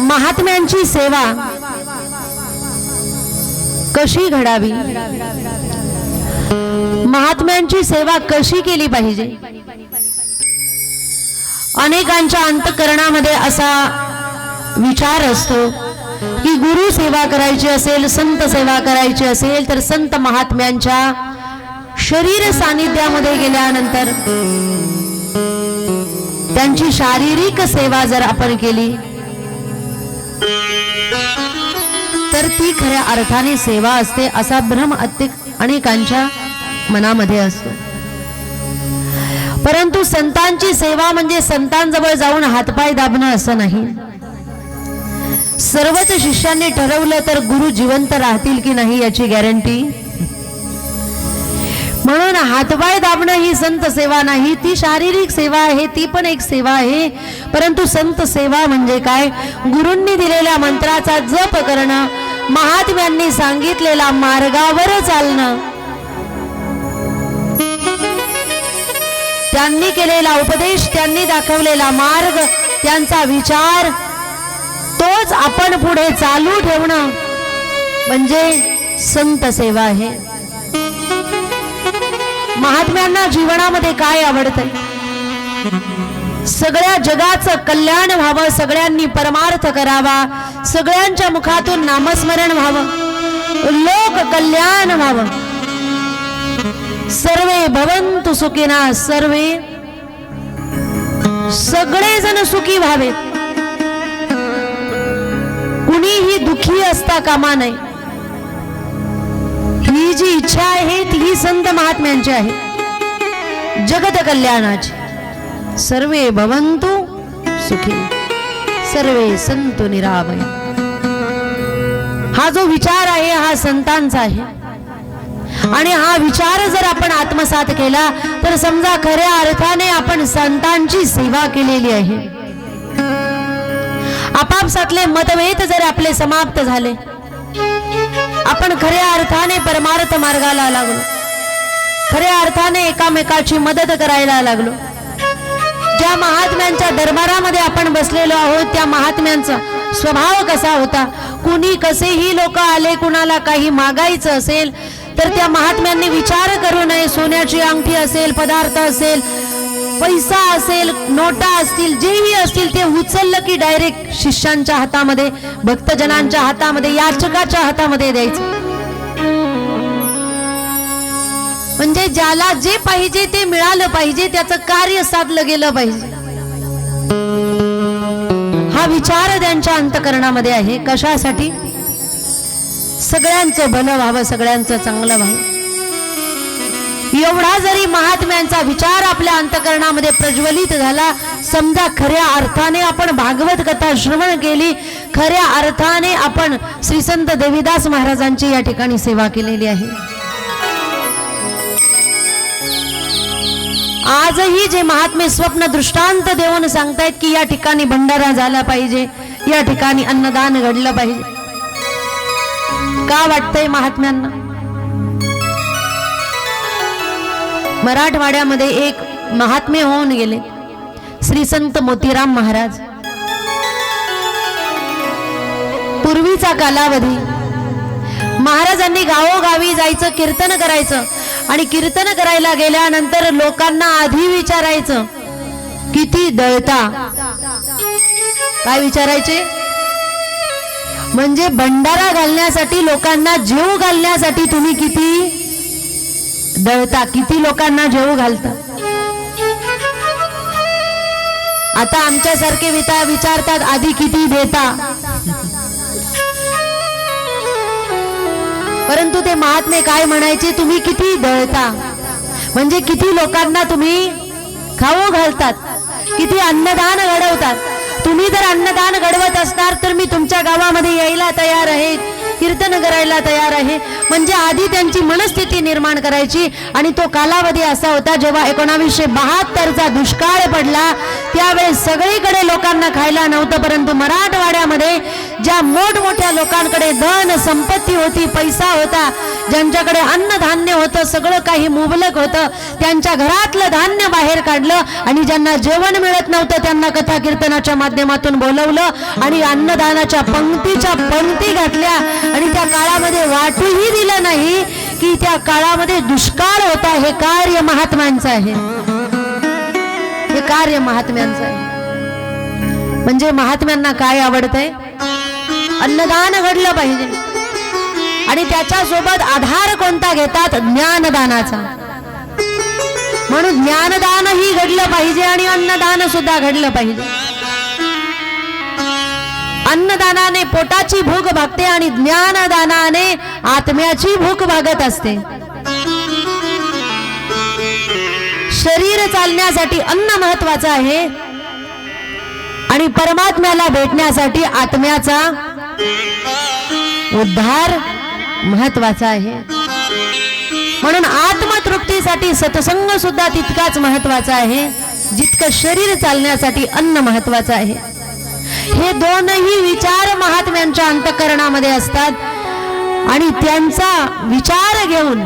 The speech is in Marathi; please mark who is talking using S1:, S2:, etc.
S1: महात्म्यांची सेवा कशी घडावी? महात्म्यांची सेवा कशी केली पाहिजे? अनेकांच्या अंतकरणामध्ये असा विचार असतो की गुरु सेवा करायची असेल संत सेवा करायची असेल तर संत महात्म्यांच्या शरीर सानिध्यामध्ये गेल्यानंतर त्यांची शारीरिक सेवा जर आपण केली तर ती खऱ्या अर्थाने सेवा असते असा भ्रम अत्येक अनेकांच्या मनामध्ये असतो. परंतु संतांची सेवा म्हणजे संतांजवळ जाऊन हातपाय दाबणं असं नाही. सर्वच शिष्यांनी ठरवलं तर गुरु जिवंत राहतील की नाही याची गॅरंटी? म्हणून हातपाय दाबणं ही संत सेवा नाही ती शारीरिक सेवा आहे ती पण एक सेवा आहे. परंतु संत सेवा म्हणजे काय? गुरूंनी दिलेल्या मंत्राचा जप करणं महात्म्यांनी सांगितलेला मार्गावर चालणं. त्यांनी केलेला उपदेश त्यांनी दाखवलेला मार्ग त्यांचा विचार तोच आपण पुढे चालू ठेवणं. म्हणजे संत सेवा आहे. महात्म्यांना जीवनामध्ये काय आवडतंय? सगळ्या जगाचं कल्याण व्हावं सगळ्यांनी परमार्थ करावा सगळ्यांच्या मुखातून नामस्मरण व्हावं लोक कल्याण व्हावं. सर्वे भवंतु सुखिना सर्वे सगळेजण सुखी व्हावेत. कुणीही दुखी असता कामा नये. ही जी इच्छा आहे ती ही संत महात्म्यांची आहे. जगत कल्याणाची. सर्वे भवंतु सुखी. सर्वे संत निरामय. हा जो विचार आहे हा संतांचा आहे. आणि हा विचार जर आपण आत्मसात केला तर समजा खऱ्या अर्थाने आपण संतांची सेवा केलेली आहे. आपापसातले मतभेद जर आपले समाप्त झाले आपण खऱ्या अर्थाने परमार्थ मार्गाला लागलो. खऱ्या अर्थाने एकामेकाची मदत करायला लागलो. ज्या महात्म्यांच्या दरबारामध्ये आपण बसलेलो आहोत त्या महात्म्यांचा स्वभाव कसा होता? कुणी कसेही लोक आले कुणाला काही मागायचं असेल तर त्या महात्म्यांनी विचार करू नये. सोन्याची अंगठी असेल पदार्थ असेल पैसा असेल नोटा असतील जेही असतील ते उचललं की डायरेक्ट शिष्यांच्या हातामध्ये भक्तजनांच्या हातामध्ये याचकाच्या हातामध्ये द्यायचं. म्हणजे ज्याला जे पाहिजे ते मिळालं पाहिजे त्याचं कार्य साधलं गेलं पाहिजे. हा विचार त्यांच्या अंतकरणामध्ये आहे. कशासाठी? सगळ्यांचं भलं व्हावं सगळ्यांचं चांगलं व्हावं. एवढा जरी महात्म्यांचा विचार आपल्या अंतकरणामध्ये प्रज्वलित झाला समजा खऱ्या अर्थाने आपण भागवत कथा श्रवण केली खऱ्या अर्थाने आपण श्री संत देवीदास महाराजांची या ठिकाणी सेवा केलेली आहे. आजही जे महात्मे स्वप्न दृष्टांत देऊन सांगतायत की या ठिकाणी भंडारा झाला पाहिजे या ठिकाणी अन्नदान घडलं पाहिजे. का वाटतंय महात्म्यांना? मराठवाड्यामध्ये एक महात्मे होऊन गेले. श्री संत मोतीराम महाराज. पूर्वीचा कालावधी. महाराजांनी गावोगावी जायचं कीर्तन करायचं आणि कीर्तन करायला गेल्यानंतर लोकांना आधी विचारायचं किती दळता? काय विचारायचे? म्हणजे भंडारा घालण्यासाठी लोकांना जीव घालण्यासाठी तुम्ही किती दळता किती लोकांना जेव घालता. आता आमच्यासारखे विता विचारतात आधी किती देता? परंतु ते महात्मे काय म्हणायचे तुम्ही किती दळता? म्हणजे किती लोकांना तुम्ही खाऊ घालतात? किती अन्नदान घडवतात? तुम्ही जर अन्नदान घडवत असणार तर मी तुमच्या गावामध्ये यायला तयार आहे. कीर्तन करायला तयार आहे. म्हणजे आधी त्यांची मनस्थिती निर्माण करायची आणि तो कालावधी असा होता जेव्हा एकोणावीसशे बहात्तरचा दुष्काळ पडला. त्यावेळेस सगळीकडे लोकांना खायला नव्हतं परंतु मराठवाड्यामध्ये ज्या मोठमोठ्या लोकांकडे धन संपत्ती होती पैसा होता ज्यांच्याकडे अन्नधान्य होतं सगळं काही मुबलक होतं त्यांच्या घरातलं धान्य बाहेर काढलं आणि ज्यांना जेवण मिळत नव्हतं त्यांना कथा कीर्तनाच्या माध्यमातून बोलवलं आणि अन्नदानाच्या पंक्तीच्या पंक्ती घातल्या. आणि त्या काळामध्ये वाटूही दिलं नाही की त्या काळामध्ये दुष्काळ होता हे कार्य महात्म्यांचं आहे. हे कार्य महात्म्यांचं आहे. म्हणजे महात्म्यांना काय आवडतंय? अन्नदान घडलं पाहिजे. आणि त्याच्यासोबत आधार कोणता घेतात? ज्ञानदानाचा. म्हणून ज्ञानदानही घडलं पाहिजे आणि अन्नदान सुद्धा घडलं पाहिजे. अन्नदानाने पोटाची भूक भागते आणि ज्ञानदानाने आत्म्याची भूक भागत असते. शरीर चालण्यासाठी अन्न महत्वाचं आहे. आणि परमात्म्याला भेटण्यासाठी आत्म्याचा उद्धार महत्त्वाचा आहे. म्हणून आत्मतृप्तीसाठी सत्संग सुद्धा तितकाच महत्त्वाचा आहे जितकं शरीर चालण्यासाठी अन्न महत्वाचं आहे. हे दोनही विचार महात्म्यांच्या अंतकरणामध्ये असतात आणि त्यांचा विचार घेऊन